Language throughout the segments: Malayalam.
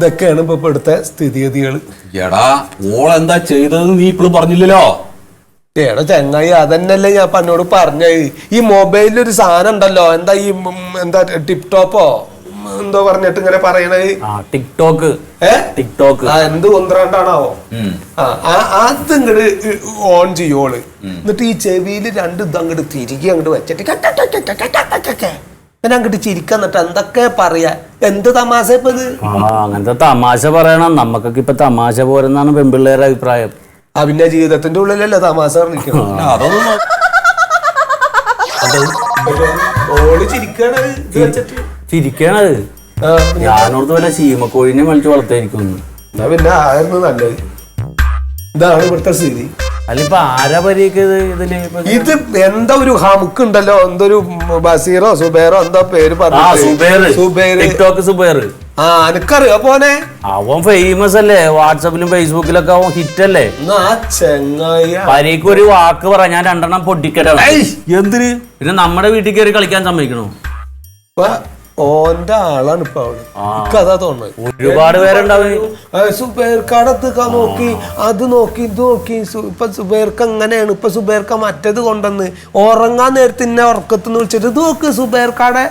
ഇതൊക്കെയാണ് ഇപ്പൊ ഇവിടുത്തെ സ്ഥിതിഗതികൾ എടാ ഓളെന്താ ചെയ്തതെന്ന് നീ ഇപ്പോഴും പറഞ്ഞില്ലല്ലോ? എടാ ചങ്ങായി അതന്നെയല്ലേ ഞാൻ പന്നോട് എന്നോട് പറഞ്ഞത്. ഈ മൊബൈലിൽ ഒരു സാധനം ഉണ്ടല്ലോ എന്താ ഈ ഉം, എന്താ ടിപ് ടോപ്പോ എന്തോ പറഞ്ഞിട്ട് ഇങ്ങനെ പറയണത്. ആ ടിക്ടോക്ക്. ഏ? ടിക്ടോക്ക്. ആ എന്ത് കുന്ത്രണ്ടാണാവോ ഉം. ആ ആ- അത് ഇങ്ങട് ഓൺ ചെയ്യോൾ. എന്നിട്ട് ഈ ചെവിയിൽ രണ്ട് ഇത് അങ്ങോട്ട് തിരികെ അങ്ങോട്ട് വെച്ചിട്ട് കട്ട കട്ട കട്ട കട്ട കട്ട കട്ട. ഞാൻ അങ്ങോട്ട് ചിരിക്കാൻ എന്നിട്ട് എന്തൊക്കെ പറയാ? എന്ത് തമാശ ഇപ്പൊ ഇത്? ആ അങ്ങനത്തെ തമാശ പറയണം. നമുക്കൊക്കെ ഇപ്പൊ തമാശ പോരെന്നാണ് പെൺപിള്ളേരുടെ അഭിപ്രായം. അഭിനയ ജീവിതത്തിന്റെ ഉള്ളിലല്ലേ തമാശ പറഞ്ഞിരിക്കണം? ആ, അതൊന്നും നോ- ഓൾ ചിരിക്കാണ് ഇത് വെച്ചിട്ട്. ചിരിക്കണത്. ആ, ഞാനോർത്ത് വല്ല ചീമക്കോഴിനെ വലിച്ചു വളർത്തായിരിക്കും എന്നാ പിന്നെ ആയിരുന്നു നല്ലത്? ഇതാണ് ഇവിടുത്തെ സ്ഥിതി. അല്ലിപ്പൊ ആരാ പരീക്ക് ഇത് ഇതിൽ ഇത് എന്താ ഒരു ഹമുക്ക് ഉണ്ടല്ലോ എന്തൊരു ബസീറോ സുബേറോ എന്താ പേര് ടിക്ടോക്ക് സുബേർ ആ എനിക്കറിയോ പോനെ? അവൻ ഫേമസ് അല്ലേ? വാട്സപ്പിലും ഫേസ്ബുക്കിലൊക്കെ അവൻ ഹിറ്റ് അല്ലേ പരീക്ക് ഒരു വാക്ക് പറ ഞാൻ രണ്ടെണ്ണം പൊട്ടിക്കട്ടെ. എന്തിന്? പിന്നെ നമ്മുടെ വീട്ടിൽ കയറി കളിക്കാൻ സമ്മതിക്കണോ? ഓന്റെ ആളാണ് ഇപ്പൊ അവൾ. എനിക്കതാ തോന്നുന്നത്. ഒരുപാട് പേരുണ്ടാവും. സുബേർക്കാടത്തൊക്കെ നോക്കി അത് നോക്കി ഇത് നോക്കി. ഇപ്പൊ സുബേർക്ക് എങ്ങനെയാണ്? ഇപ്പൊ സുബേർക്ക മറ്റേത് കൊണ്ടുവന്ന് ഉറങ്ങാൻ നേരത്തെ ഇന്നെ ഉറക്കത്തുനിന്ന് വിളിച്ചിട്ട് ഇത് നോക്ക് സുബേർക്കാടെ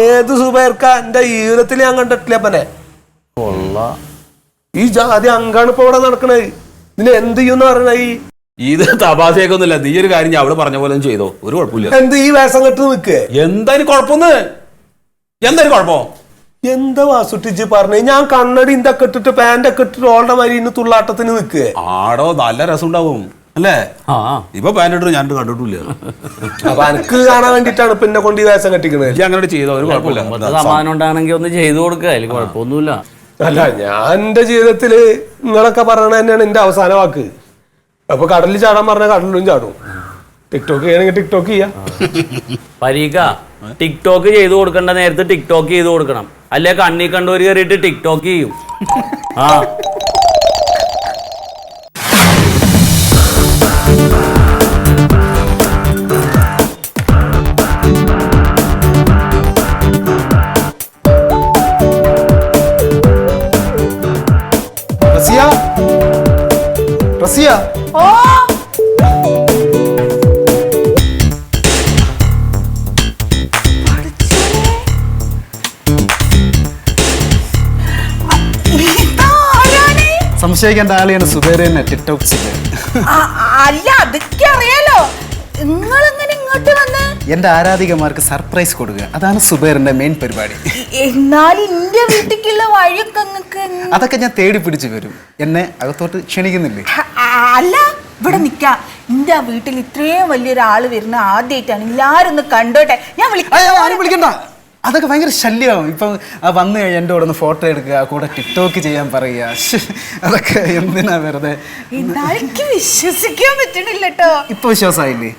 ഏത് സുബേർക്ക? എന്റെ ജീവിതത്തിൽ ഞാൻ കണ്ടിട്ടില്ല പനെ ഈ ജാതി അങ്കാണ് ഇപ്പൊ ഇവിടെ നടക്കണത്. ഇതിന് എന്ത് ചെയ്യുന്ന പറയണ ഈ ഇത് തപാസയൊക്കൊന്നുമില്ല നീ ഒരു കാര്യം ഞാൻ അവൾ പറഞ്ഞ പോലെ ചെയ്തോ. ഒരു കുഴപ്പമില്ല. എന്ത് ഈ വേഷം കെട്ട് നിൽക്കേ എന്തായാലും കുഴപ്പമൊന്ന്? എന്തായാലും കുഴപ്പോ? എന്താ വാസുട്ടിച്ച് പറഞ്ഞേ? ഞാൻ കണ്ണടി ഇന്തൊക്കെ ഇട്ടിട്ട് പാന്റൊക്കെ ഇട്ടിട്ട് ഓളുടെ മാതിരി ഇന്ന് തുള്ളാട്ടത്തിന് നിൽക്കുക ആടോ നല്ല രസം ഉണ്ടാവും അല്ലേ? ആ ഇപ്പൊ പാന്റ് ഞാൻ കണ്ടിട്ടില്ല. അപ്പൊ എനിക്ക് കാണാൻ വേണ്ടിട്ടാണ് പിന്നെ കൊണ്ട് ഈ വേഷം കെട്ടിക്കണത് ഇജ്ജ് അങ്ങനെ ചെയ്തോ? ഒരു കുഴപ്പമില്ല. കുടുംബത്തെ സമാധാനം ഉണ്ടാണെങ്കിൽ ഒന്ന് ചെയ്തു കൊടുക്കുക അതിൽ കുഴപ്പമൊന്നുമില്ല. അല്ല ഞാൻ എന്റെ ജീവിതത്തിൽ നിങ്ങളൊക്കെ പറയണ തന്നെയാണ് എന്റെ അവസാന വാക്ക്. അപ്പൊ കടലിൽ ചാടാൻ പറഞ്ഞ കടലിലും ചാടും. ടിക്ടോക്ക് ചെയ്യണമെങ്കിൽ ടിക്ടോക്ക് ചെയ്യാം. പരീക്ക ടിക്ടോക്ക് ചെയ്തു കൊടുക്കേണ്ട നേരത്ത് ടിക്ടോക്ക് ചെയ്തു കൊടുക്കണം. അല്ലെ കണ്ണി കണ്ടൂര് കയറിയിട്ട് ടിക്ടോക്ക് ചെയ്യും. ആ. സംശയിക്കേണ്ട ആളെയാണ് സുബേർ തന്നെ ടിക്ടോക്ക് അല്ല അതൊക്കെ അറിയാലോ. നിങ്ങൾ എങ്ങനെ ഇങ്ങോട്ട് വന്ന്? എന്റെ ആരാധികമാർക്ക് സർപ്രൈസ് കൊടുക്കുക. അതാണ് സുബേറിന്റെ മെയിൻ പരിപാടി. എന്നാൽ ഇന്റെ വീട്ടിലേക്കുള്ള വഴിയൊക്കെ നിങ്ങൾക്ക് അതൊക്കെ ഞാൻ തേടി പിടിച്ചു വരും. എന്നെ അകത്തോട്ട് ക്ഷണിക്കുന്നില്ലേ? അല്ല ഇവിടെ നിക്കാം. എന്റെ വീട്ടിൽ ഇത്രയും വലിയൊരാൾ വരുന്ന ആദ്യമായിട്ടാണ് എല്ലാരും ഒന്ന് കണ്ടോട്ടെ. ഞാൻ വിളിക്കണ്ട. അതൊക്കെ ഭയങ്കര ശല്യമാവും. ഇപ്പം വന്നു കഴിഞ്ഞാൽ എന്റെ കൂടെ ഒന്ന് ഫോട്ടോ എടുക്കുക കൂടെ ടിക്ടോക്ക് ചെയ്യാൻ പറയുക. അതൊക്കെ എന്തിനാ വെറുതെ? വിശ്വസിക്കാൻ പറ്റണില്ല കേട്ടോ ഇപ്പൊ വിശ്വാസമായില്ലേ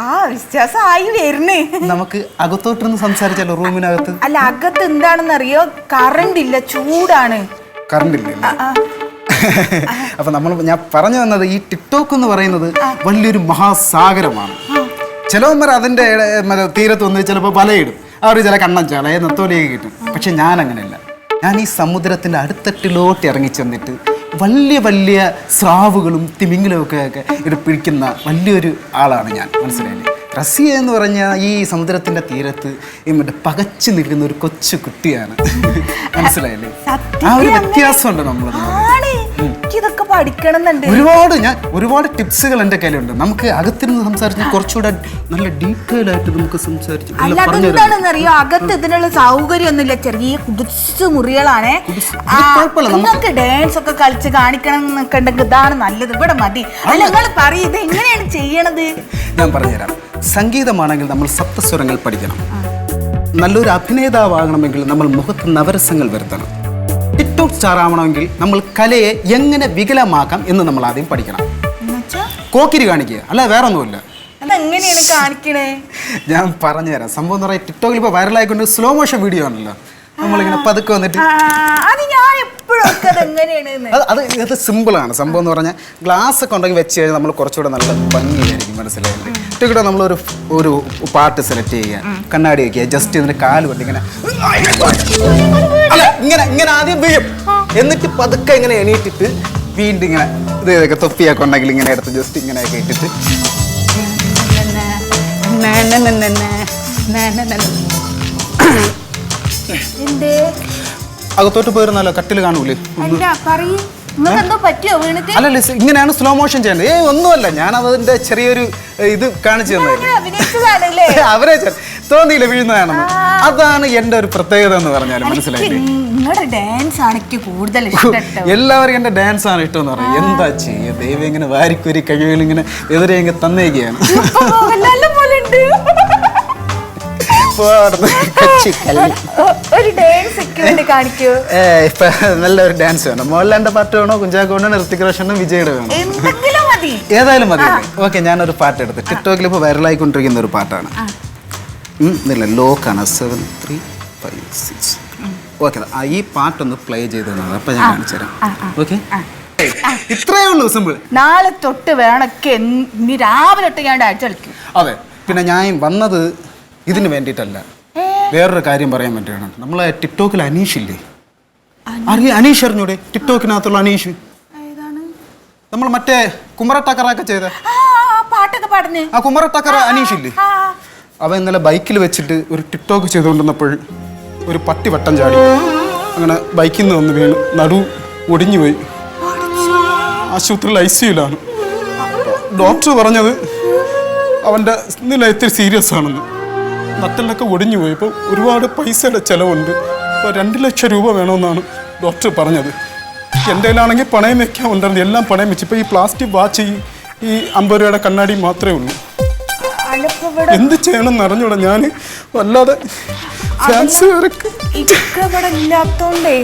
ആ വിശ്വാസമായി വരുന്നേ. നമുക്ക് അകത്തോട്ടൊന്ന് സംസാരിച്ചല്ലോ റൂമിനകത്ത്? അല്ല അകത്ത് എന്താണെന്ന് അറിയോ കറണ്ട് ഇല്ല ചൂടാണ് കറണ്ട് ഇല്ല. അപ്പൊ നമ്മൾ ഞാൻ പറഞ്ഞു വന്നത് ഈ ടിക്ടോക്ക് എന്ന് പറയുന്നത് വലിയൊരു മഹാസാഗരമാണ്. ചിലവന്മാർ അതിന്റെ തീരത്ത് വന്ന് ചിലപ്പോൾ വലയിടും. അവർ ചില കണ്ണൻ ചേളയെ നത്തോലിയൊക്കെ കിട്ടും. പക്ഷെ ഞാൻ അങ്ങനെയല്ല ഞാൻ ഈ സമുദ്രത്തിന്റെ അടുത്തട്ടിലോട്ട് ഇറങ്ങി ചെന്നിട്ട് വലിയ വലിയ സ്രാവുകളും തിമിങ്ങലും ഒക്കെ ഒക്കെ ഇത് പിടിക്കുന്ന വലിയൊരു ആളാണ് ഞാൻ. മനസ്സിലായില്ലേ? റസിയ എന്ന് പറഞ്ഞാൽ ഈ സമുദ്രത്തിന്റെ തീരത്ത് മറ്റേ പകച്ചു നിൽക്കുന്ന ഒരു കൊച്ചു കുട്ടിയാണ്. മനസ്സിലായില്ലേ? ആ ഒരു വ്യത്യാസമുണ്ട് നമ്മൾ ഇതൊക്കെ പഠിക്കണം എന്നുണ്ട് ഒരുപാട് ഞാൻ ഒരുപാട് ടിപ്സുകൾ എന്റെ കയ്യിലുണ്ട്. നമുക്ക് അകത്തിരുന്ന് സംസാരിച്ച് കുറച്ചുകൂടെ നല്ല ഡീറ്റെയിൽ ആയിട്ട് നമുക്ക് സംസാരിച്ച് അല്ല അതെന്താണെന്ന് അറിയോ അകത്ത് ഇതിനുള്ള സൗകര്യം ഒന്നുമില്ല ചെറിയ കുടിച്ചു മുറികളാണേ. നിങ്ങൾക്ക് ഡാൻസ് ഒക്കെ കളിച്ച് കാണിക്കണം എന്നൊക്കെ ഉണ്ടെങ്കിൽ ഇതാണ് നല്ലത്. ഇവിടെ മതി. അല്ല നിങ്ങൾ പറയും ഇത് എങ്ങനെയാണ് ചെയ്യണത്? ഞാൻ പറഞ്ഞുതരാം. സംഗീതമാണെങ്കിൽ നമ്മൾ സപ്തസ്വരങ്ങൾ പഠിക്കണം. നല്ലൊരു അഭിനേതാവാകണമെങ്കിൽ നമ്മൾ മുഖത്ത് നവരസങ്ങൾ വരുത്തണം. ടിക്ടോക്ക് സ്റ്റാർ ആവണമെങ്കിൽ നമ്മൾ കലയെ എങ്ങനെ വികലമാക്കാം എന്ന് നമ്മൾ ആദ്യം പഠിക്കണം. കോക്കിരി കാണിക്കുക. അല്ല വേറെ ഒന്നുമില്ല അതെങ്ങനെയാണ് കാണിക്കണേ? ഞാൻ പറഞ്ഞുതരാം. സംഭവം എന്ന് പറയാം ടിക്ടോക്കിൽ ഇപ്പോൾ വൈറലായിക്കൊണ്ട് സ്ലോ മോഷൻ വീഡിയോ ആണല്ലോ. നമ്മളിങ്ങനെ പതുക്കെ വന്നിട്ട് അത് ഞാൻ അത് ഇത് സിമ്പിളാണ് സംഭവം എന്ന് പറഞ്ഞാൽ ഗ്ലാസ് ഒക്കെ ഉണ്ടെങ്കിൽ വെച്ച് കഴിഞ്ഞാൽ നമ്മൾ കുറച്ചുകൂടെ നല്ല ഭംഗിയായിരിക്കും. മനസ്സിലായത് ടിക്കറ്റ് നമ്മളൊരു ഒരു പാട്ട് സെലക്ട് ചെയ്യുക. കണ്ണാടി വയ്ക്കുക ജസ്റ്റ് ഇതിന് കാൽ കൊണ്ട് ഇങ്ങനെ ഇങ്ങനെ ഇങ്ങനെ ആദ്യം വീഴും. എന്നിട്ട് പതുക്കെ ഇങ്ങനെ എണീറ്റിട്ട് വീണ്ടും ഇങ്ങനെ ഇത് ഇതൊക്കെ തൊപ്പിയൊക്കെ ഉണ്ടെങ്കിൽ ഇങ്ങനെ എടുത്ത് ജസ്റ്റ് ഇങ്ങനെയൊക്കെ ഇട്ടിട്ട്. അകത്തോട്ട് പോയിരുന്നല്ലോ കട്ടിൽ കാണൂലേ? അല്ല ഇങ്ങനെയാണ് സ്ലോ മോഷൻ ചെയ്യേണ്ടത് ഏ ഒന്നുമല്ല. ഞാൻ അതിന്റെ ചെറിയൊരു ഇത് കാണിച്ചു തന്നെ അവരെ തോന്നിയില്ല വീഴുന്നതാണെന്ന്. അതാണ് എന്റെ ഒരു പ്രത്യേകത എന്ന് പറഞ്ഞാൽ മനസ്സിലായി നിങ്ങളുടെ ഡാൻസ് ആണ് എനിക്ക് കൂടുതൽ എല്ലാവർക്കും എന്റെ ഡാൻസ് ആണ് ഇഷ്ടം എന്ന് പറയും എന്താ ചെയ്യുക? ദൈവം ഇങ്ങനെ വാരിക്കൊരി കഴിവുകൾ ഇങ്ങനെ എതിരെ ഇങ്ങനെ തന്നേക്കുകയാണ്. ഇപ്പൊ നല്ലൊരു ഡാൻസ് വേണം. മോഹൻലാലിന്റെ പാട്ട് വേണോ? കുഞ്ചാക്കോ വേണോ? ഋത്തിക് റോഷനും വിജയുടെ വേണോ? ഏതായാലും മതി. ഓക്കെ ഞാനൊരു പാട്ട് എടുത്ത്. ടിക്ടോക്കിൽ ഇപ്പോൾ വൈറലായിക്കൊണ്ടിരിക്കുന്ന ഒരു പാട്ടാണ്. ഉം, ഇല്ല ലോക്കാണ്. Seven three five six okay ഈ പാട്ടൊന്ന് പ്ലേ ചെയ്ത് തന്നത് അപ്പം ഞാൻ കാണിച്ചു തരാം. ഓക്കെ ഇത്രയേ ഉള്ളൂ സിമ്പിൾ നാളെ തൊട്ട് വേണൊക്കെ നീ രാവിലെ തൊട്ട് ഞാൻ ഡാൻസ് കളിക്കും. അതെ. പിന്നെ ഞാൻ വന്നത് ഇതിന് വേണ്ടിയിട്ടല്ല. വേറൊരു കാര്യം പറയാൻ വേണ്ടിയാണ്. നമ്മളെ ടിക്ടോക്കിൽ അനീഷ് ഇല്ലേ? അറിയ അനീഷ് അറിഞ്ഞൂടെ? ടിക്ടോക്കിനകത്തുള്ള അനീഷ്? നമ്മൾ മറ്റേ കുമര ടക്കറൊക്കെ ചെയ്ത. പാട്ടൊക്കെ പാടുന്നേ. ആ കുമരട്ടക്കറ ടക്കറ അനീഷ് ഇല്ലേ അവൻ ഇന്നലെ ബൈക്കിൽ വെച്ചിട്ട് ഒരു ടിക്ടോക്ക് ചെയ്തുകൊണ്ടിരുന്നപ്പോൾ ഒരു പട്ടി വട്ടം ചാടി. അങ്ങനെ ബൈക്കിൽ നിന്ന് വന്ന് വീണ്. നടു ഒടിഞ്ഞുപോയി ആശുപത്രിയിൽ ഐ സിയുലാണ് ഡോക്ടർ പറഞ്ഞത് അവന്റെ നില ഇത്തിരി സീരിയസ് ആണെന്ന്. നട്ടലൊക്കെ ഒടിഞ്ഞു പോയി. ഇപ്പോൾ ഒരുപാട് പൈസയുടെ ചിലവുണ്ട്. ഇപ്പോൾ രണ്ട് ലക്ഷം രൂപ വേണമെന്നാണ് ഡോക്ടർ പറഞ്ഞത്. എന്റെ കയ്യിലാണെങ്കിൽ പണയം വെക്കാൻ ഉണ്ടായിരുന്നു. എല്ലാം പണയം വെച്ച്. ഇപ്പോൾ ഈ പ്ലാസ്റ്റിക് വാച്ച് ഈ അമ്പത് രൂപയുടെ കണ്ണാടി മാത്രമേ ഉള്ളൂ. എന്ത് ചെയ്യണം അറിഞ്ഞൂടാ ഞാൻ വല്ലാതെ ഫാൻസ് ഇവിടെ ഇല്ലാത്തോണ്ടേ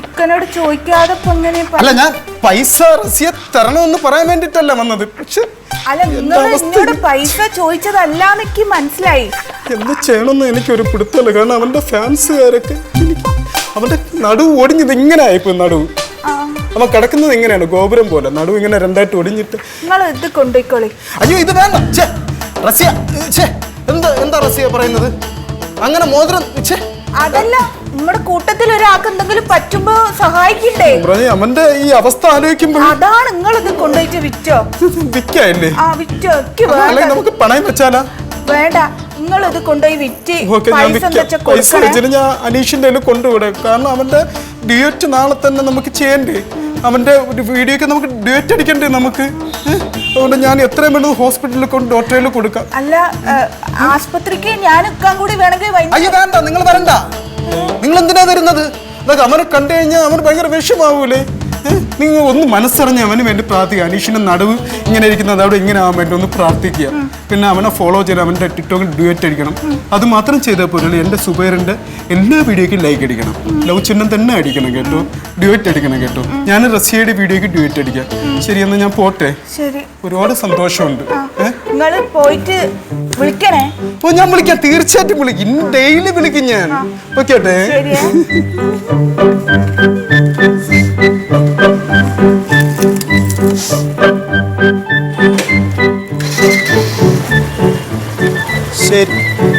ഇക്കനോട് ചോദിക്കാതെ അല്ല ഞാൻ പൈസ റസിയ തരണമെന്ന് പറയാൻ വേണ്ടിട്ടല്ല വന്നത്. പക്ഷെ അല്ല എന്നോട് പൈസ ചോദിച്ചതല്ലാന്നെനിക്ക് മനസ്സിലായി. എന്ത് ചെയ്യണമെന്ന് എനിക്കൊരു പിടുത്തല്ല കാരണം അവന്റെ ഫാൻസുകാരൊക്കെ എനിക്ക് അവന്റെ നടുവ് ഒടിഞ്ഞത് ഇങ്ങനെ ആയിപ്പോ നടുവ് അവൻ കിടക്കുന്നത് എങ്ങനെയാണ് ഗോപുരം പോലെ. നടുവ് ഇങ്ങനെ രണ്ടായിട്ട് ഒടിഞ്ഞിട്ട് നിങ്ങൾ ഇത് കൊണ്ടുപോയിക്കോളി. അയ്യോ ഇത് വേണ്ട. റസിയ ഛേ, എന്താ എന്താ റസിയ പറയുന്നത്? അങ്ങനെ മോതിരം ഛേ, അതല്ല നമ്മുടെ കൂട്ടത്തിൽ ഒരാൾക്ക് എന്തെങ്കിലും പറ്റുമ്പോ സഹായിക്കണ്ടേ? അവന്റെ ഈ അവസ്ഥ ആലോചിക്കുമ്പോൾ അതാണ് നിങ്ങൾ ഇത് കൊണ്ടുപോയിട്ട് വിറ്റോ? വിൽക്കല്ലേ ആ വിറ്റോ? നമുക്ക് പണയം വെച്ചാലാ? വേണ്ട. നിങ്ങൾ ഇത് കൊണ്ടുപോയി വിറ്റ് പൈസ വെച്ചിട്ട് ഞാൻ അനീഷിന്റെ കയ്യിൽ കൊണ്ടുവിടാം. കാരണം അവന്റെ ഡ്യൂറ്റ് നാളെ തന്നെ നമുക്ക് ചെയ്യണ്ടേ? അവന്റെ ഒരു വീഡിയോ നമുക്ക് ഡ്യൂറ്റ് അടിക്കണ്ടേ നമുക്ക്? അതുകൊണ്ട് ഞാൻ എത്രയും വേണ്ടത് ഹോസ്പിറ്റലിൽ കൊണ്ട് ഡോക്ടറിൽ കൊടുക്കാം. അല്ല ആശുപത്രിക്ക് ആസ്പത്രിക്ക് ഞാൻ കൂടി വേണമെങ്കിൽ അയ്യോ വേണ്ട നിങ്ങൾ വരണ്ട. നിങ്ങൾ എന്തിനാ വരുന്നത്? അതൊക്കെ അവനെ കണ്ടു കഴിഞ്ഞാൽ അവന് ഭയങ്കര വിഷമാവൂലേ? നിങ്ങൾ ഒന്ന് മനസ്സറിഞ്ഞ് അവന് വേണ്ടി പ്രാർത്ഥിക്കുക. അനീഷിന്റെ നടുവ് ഇങ്ങനെ ഇരിക്കുന്നത് അവിടെ ഇങ്ങനെ ആവാൻ വേണ്ടി ഒന്ന് പ്രാർത്ഥിക്കുക. പിന്നെ അവനെ ഫോളോ ചെയ്ത് അവന്റെ ടിക്ടോക്കിൽ ഡ്യൂറ്റ് അടിക്കണം. അത് മാത്രം ചെയ്താൽ പോലും എന്റെ സുബൈറിന്റെ എല്ലാ വീഡിയോയ്ക്കും ലൈക്ക് അടിക്കണം. ലവ് ചിഹ്നം തന്നെ അടിക്കണം കേട്ടോ. ഡ്യൂറ്റ് അടിക്കണം കേട്ടോ. ഞാൻ റസിയയുടെ വീഡിയോയ്ക്ക് ഡ്യൂറ്റ് അടിക്കാം. ശരി എന്നാൽ ഞാൻ പോട്ടെ. ശരി. ഒരുപാട് സന്തോഷമുണ്ട്. പോയിട്ട് വിളിക്കണേ. ഓ ഞാൻ വിളിക്കാം. തീർച്ചയായിട്ടും വിളിക്കും. ഡെയിലി വിളിക്കും ഞാൻ. Okay said